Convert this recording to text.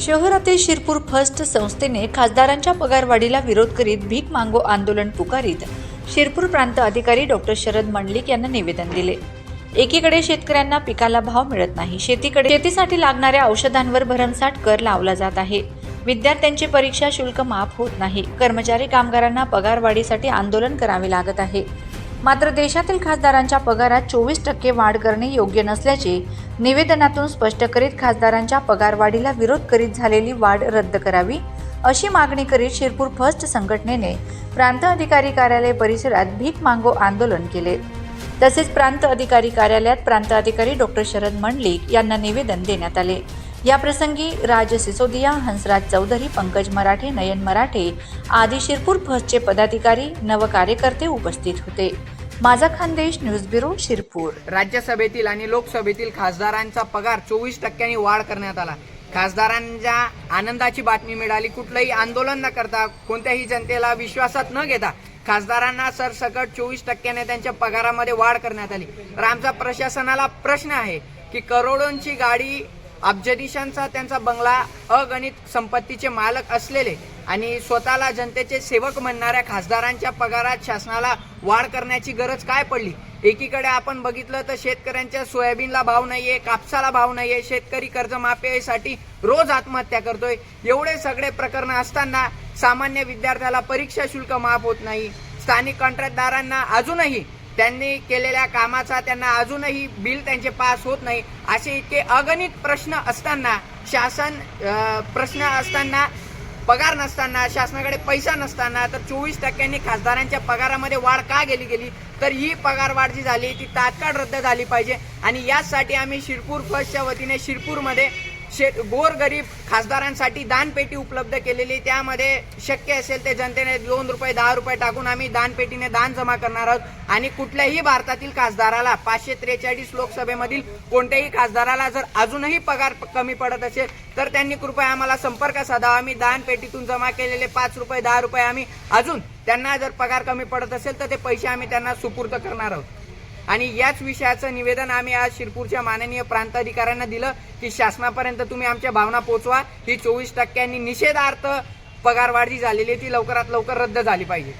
शहरातील शिरपूर फर्स्ट संस्थेने खासदारांच्या पगारवाढीला विरोध करीत भीक मांगो आंदोलन पुकारीत शिरपूर प्रांत अधिकारी डॉक्टर शरद मंडलिक यांना निवेदन दिले. एकीकडे शेतकऱ्यांना पिकाला भाव मिळत नाही शेतीकडे शेतीसाठी लागणाऱ्या औषधांवर भरमसाठ कर लावला जात आहे. विद्यार्थ्यांची परीक्षा शुल्क माफ होत नाही. कर्मचारी कामगारांना पगारवाढीसाठी आंदोलन करावे लागत आहे. मात्र देशातील खासदारांच्या पगारात चोवीस टक्के वाढ करणे योग्य नसल्याचे निवेदनातून स्पष्ट करीत खासदारांच्या पगारवाढीला विरोध करीत झालेली वाढ रद्द करावी अशी मागणी करीत शिरपूर फर्स्ट संघटनेने प्रांत अधिकारी कार्यालय परिसरात भीक मांगो आंदोलन केले. तसेच प्रांत अधिकारी कार्यालयात प्रांत अधिकारी डॉक्टर शरद मंडलिक यांना निवेदन देण्यात आले. या प्रसंगी राज सिसोदिया हंसराज चौधरी पंकज मराठे नयन मराठे आदी शिरपूर फर्स्टचे पदाधिकारी नव कार्यकर्ते उपस्थित होते. माझा खानदेश न्यूज ब्युरो शिरपूर. राज्यसभेतील आणि लोकसभेतील खासदारांचा पगार चोवीस टक्क्यांनी वाढ करण्यात आला. खासदारांच्या आनंदाची बातमी मिळाली. कुठलंही आंदोलन न करता कोणत्याही जनतेला विश्वासात न घेता खासदारांना सरसकट चोवीस टक्क्याने त्यांच्या पगारामध्ये वाढ करण्यात आली. तर आमचा प्रशासनाला प्रश्न आहे की करोडोंची गाडी अब्जदिशांचा त्यांचा बंगला अगणित संपत्तीचे मालक असलेले आणि स्वतःला जनतेचे सेवक म्हणणाऱ्या खासदारांच्या पगारात शासनाला वाढ करण्याची गरज काय पडली? एकीकडे आपण बघितलं तर शेतकऱ्यांच्या सोयाबीनला भाव नाहीये कापसाला भाव नाहीये शेतकरी कर्जमाफीसाठी रोज आत्महत्या करतोय. एवढे सगळे प्रकरण असताना सामान्य विद्यार्थ्याला परीक्षा शुल्क माफ होत नाही. स्थानिक कॉन्ट्रॅक्टदारांना अजूनही त्यांनी केलेल्या कामाचा त्यांना अजूनही बिल त्यांचे पास होत नाही. असे इतके अगणित प्रश्न असताना शासन प्रश्न असताना पगार नसताना शासनाकडे पैसा नसताना तर चोवीस टक्क्यांनी खासदारांच्या पगारामध्ये वाढ का गेली गेली? तर ही पगार वाढ जी झाली ती तात्काळ रद्द झाली पाहिजे. आणि याचसाठी आम्ही शिरपूर फर्स्टच्या वतीने शिरपूरमध्ये शेत गोरगरीब खासदारांसाठी दानपेटी उपलब्ध केलेली त्यामध्ये शक्य असेल ते जनतेने दोन रुपये दहा रुपये टाकून आम्ही दानपेटीने दान जमा करणार आहोत. आणि कुठल्याही भारतातील खासदाराला पाचशे त्रेचाळीस लोकसभेमधील कोणत्याही खासदाराला जर अजूनही पगार कमी पडत असेल तर त्यांनी कृपया आम्हाला संपर्क साधावा. आम्ही दानपेटीतून जमा केलेले पाच रुपये दहा रुपये आम्ही अजून त्यांना जर पगार कमी पडत असेल तर ते पैसे आम्ही त्यांना सुपूर्द करणार आहोत. आणि याच विषयाचं निवेदन आम्ही आज शिरपूरच्या माननीय प्रांताधिकाऱ्यांना दिलं की शासनापर्यंत तुम्ही आमच्या भावना पोहोचवा ही चोवीस टक्क्यांनी निषेधार्थ पगारवाढ जी झालेली ती लवकरात लवकर रद्द झाली पाहिजे.